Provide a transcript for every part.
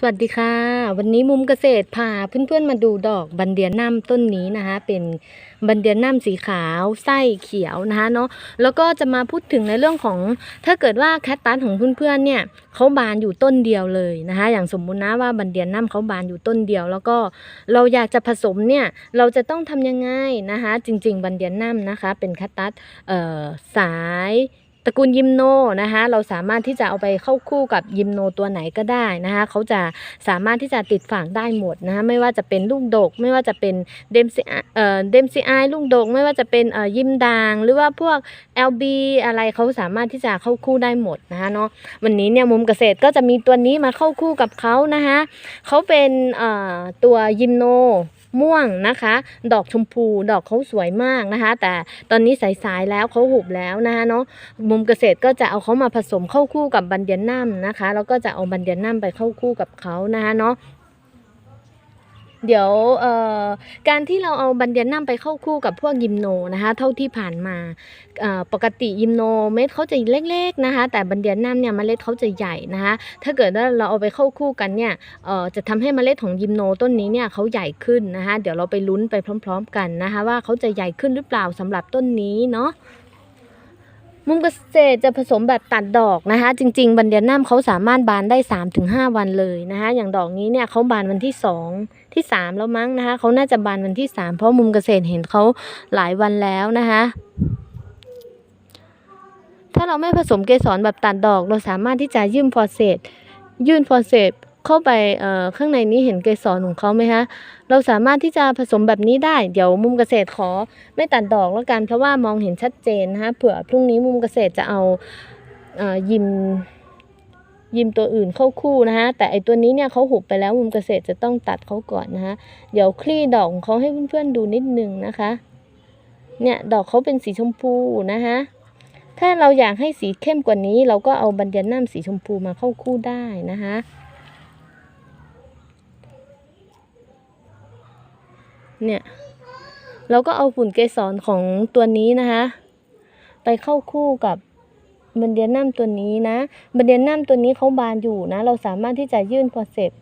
สวัสดีค่ะ วันนี้มุมเกษตรพาเพื่อนๆมาดูดอกบันเดียนัมต้นนี้นะคะ เป็นบันเดียนัมสีขาวไส้เขียวนะคะเนาะแล้วก็จะมาพูดถึงในเรื่องของถ้าเกิดว่าแคตตัสของเพื่อนๆเนี่ยเขาบานอยู่ต้นเดียวเลยนะคะ อย่างสมมุตินะว่าบันเดียนัมเขาบานอยู่ต้นเดียว แล้วก็เราอยากจะผสมเนี่ยเราจะต้องทำยังไงนะคะ จริง ๆ บันเดียนัมนะคะ เป็นแคตตัสสาย ตระกูลยิมโนนะคะเราสามารถที่จะเอาไปเข้าคู่กับยิมโนตัวไหนก็ได้นะคะเขาจะสามารถที่จะติดฝางได้หมดนะคะไม่ว่าจะเป็นลูกดก ไม่ว่าจะเป็นเดมซีเอ่อเดมซีไอลูกดก ไม่ว่าจะเป็นเอ่อยิมด่าง หรือว่าพวก LB อะไรเขาสามารถที่จะเข้าคู่ได้หมดนะคะเนาะวันนี้เนี่ยมุมเกษตรก็จะมีตัวนี้มาเข้าคู่กับเขานะคะเขาเป็นเอ่อตัวยิมโน ม่วงนะคะ ดอกชมพูดอกเขาสวยมากนะคะ แต่ตอนนี้สายๆแล้วเขาหุบแล้วนะคะเนาะมุมเกษตรก็จะเอาเขามาผสมเข้าคู่กับบันเดียนนัมนะคะ แล้วก็จะเอาบันเดียนัมไปเข้าคู่กับเขานะคะเนาะ เดี๋ยวการที่เราเอาบันเดียนัมไปเข้าคู่กับพวกยิมโนนะคะเท่าที่ผ่านมาปกติยิมโนเม็ดเขาจะเล็กๆนะคะแต่บันเดียนัมเนี่ยเมล็ดเขาจะใหญ่นะคะถ้าเกิดว่าเราเอาไปเข้าคู่กันเนี่ยจะทำให้เมล็ดของยิมโนต้นนี้เนี่ยเขาใหญ่ขึ้นนะคะเดี๋ยวเราไปลุ้นไปพร้อม ๆ กันนะคะว่าเขาจะใหญ่ขึ้นหรือเปล่าสำหรับต้นนี้เนาะมุมเกษตรจะผสมแบบตัดดอกนะคะ จริง ๆ บันเดียนัมเขาสามารถบานได้ 3-5 วันเลยนะคะอย่างดอกนี้เนี่ยเขาบานวันที่ 2 ที่ 3 แล้วมั้งนะคะเขาน่าจะบานวันที่ 3 เพราะมุมเกษตรเห็นเขาหลายวันแล้วนะคะถ้าเราไม่ผสมเกสรแบบตัดดอก เราสามารถที่จะยื่นฟอร์เซตยื่นฟอร์เซตเข้าไปเอ่อข้างในนี้เห็นเกสรของเขาไหมคะเราสามารถที่จะผสมแบบนี้ได้ เดี๋ยวมุมเกษตรขอไม่ตัดดอกแล้วกันเพราะว่ามองเห็นชัดเจนนะคะเผื่อพรุ่งนี้มุมเกษตรจะเอาเอ่อยิม ยิมตัวอื่นเข้าคู่นะคะแต่ไอตัวนี้เนี่ยเขาหุบไปแล้วมุมเกษตรจะต้องตัดเขาก่อนนะคะเดี๋ยวคลี่ดอกของเขาให้เพื่อนๆดูนิดนึงนะคะ เนี่ยดอกเขาเป็นสีชมพูนะคะถ้าเราอยากให้สีเข้มกว่านี้ เราก็เอาบันเดียนัมสีชมพูมาเข้าคู่ได้นะคะเนี่ยเราก็เอาฝุ่นเกสรของตัวนี้นะคะ ไปเข้าคู่กับ บันเดียนัมตัวนี้นะบันเดียนัมตัวนี้เขาบานอยู่นะ เราสามารถที่จะยื่นพอเสร็จ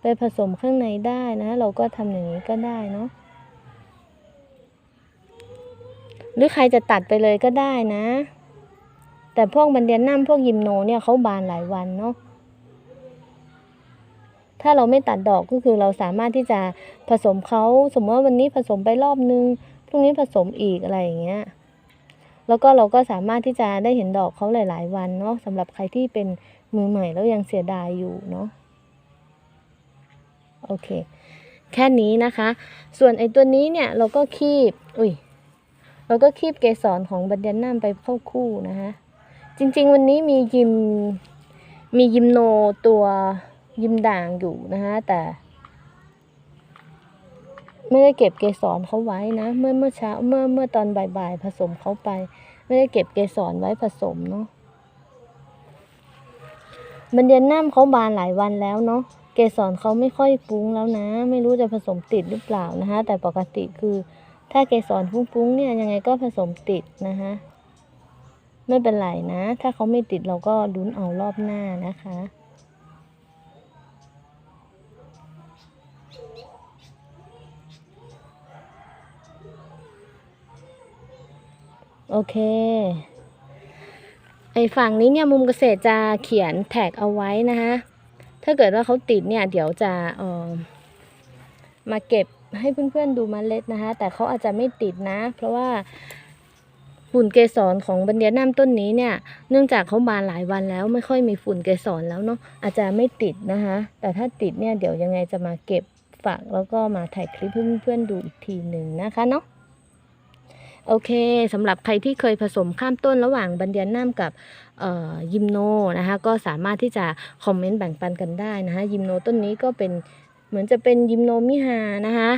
ไปผสมข้างในได้นะ เราก็ทำอย่างนี้ก็ได้เนาะหรือใครจะตัดไปเลยก็ได้นะ แต่พวกบันเดียนัมพวกยิมโนเนี่ยเขาบานหลายวันเนาะถ้าเราไม่ตัดดอกก็คือเราสามารถที่จะผสมเขาสมมติว่าวันนี้ผสมไปรอบนึงพรุ่งนี้ผสมอีกอะไรอย่างเงี้ย แล้วก็เราก็สามารถที่จะได้เห็นดอกเขาหลาย ๆ วันเนาะสำหรับใครที่เป็นมือใหม่แล้วยังเสียดายอยู่เนาะโอเค แค่นี้นะคะ ส่วนไอ้ตัวนี้เนี่ยเราก็คีบอุ้ยเราก็คีบเกสรของบันเดนนัมไปเข้าคู่นะคะจริง ๆ วันนี้มียิมมียิมโนตัวยิมด่างอยู่นะคะแต่ ไม่ได้เก็บเกสรเขาไว้นะ เมื่อเมื่อเช้าเมื่อเมื่อตอนบ่ายๆผสมเขาไป ไม่ได้เก็บเกสรไว้ผสมเนาะบันเดียนน้ำเขาบานหลายวันแล้วเนาะเกสรเขาไม่ค่อยฟุ้งแล้วนะ ไม่รู้จะผสมติดหรือเปล่านะคะ แต่ปกติคือถ้าเกสรฟุ้งๆเนี่ยยังไงก็ผสมติดนะคะไม่เป็นไรนะ ถ้าเขาไม่ติดเราก็ลุ้นเอารอบหน้านะคะ โอเค ไอฝั่งนี้เนี่ยมุมเกษตรจะเขียนแท็กเอาไว้นะคะถ้าเกิดว่าเขาติดเนี่ยเดี๋ยวจะเออมาเก็บให้เพื่อนๆดูเมล็ดนะคะ แต่เขาอาจจะไม่ติดนะ เพราะว่าฝุ่นเกสรของบันเดียนัมต้นนี้เนี่ย เนื่องจากเขาบานหลายวันแล้วไม่ค่อยมีฝุ่นเกสรแล้วเนาะอาจจะไม่ติดนะคะ แต่ถ้าติดเนี่ยเดี๋ยวยังไงจะมาเก็บฝากแล้วก็มาถ่ายคลิปเพื่อนๆดูอีกทีหนึ่งนะคะเนาะ โอเคสำหรับใครที่เคยผสมข้ามต้นระหว่างบันเดียนน้ำกับยิมโนนะคะก็สามารถที่จะคอมเมนต์แบ่งปันกันได้นะคะยิมโนต้นนี้ก็เป็นเหมือนจะเป็นยิมโนมิฮานะคะ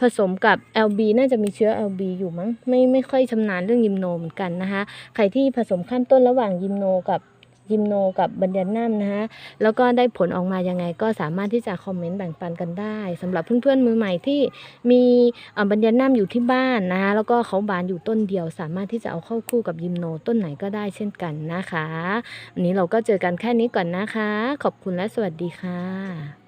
ผสมกับ LB น่าจะมีเชื้อ LB อยู่มั้งไม่ไม่ค่อยชำนาญเรื่องยิมโนเหมือนกันนะคะใครที่ผสมข้ามต้นระหว่างยิมโนกับ ยิมโนกับบันเดียนัมนะคะแล้วก็ได้ผลออกมายังไงก็สามารถที่จะคอมเมนต์แบ่งปันกันได้สำหรับเพื่อนๆมือใหม่ที่มีบันเดียนัมอยู่ที่บ้านนะคะแล้วก็เขาบานอยู่ต้นเดียว สามารถที่จะเอาเข้าคู่กับยิมโนต้นไหนก็ได้เช่นกันนะคะวันนี้เราก็เจอกันแค่นี้ก่อนนะคะ ขอบคุณและสวัสดีค่ะ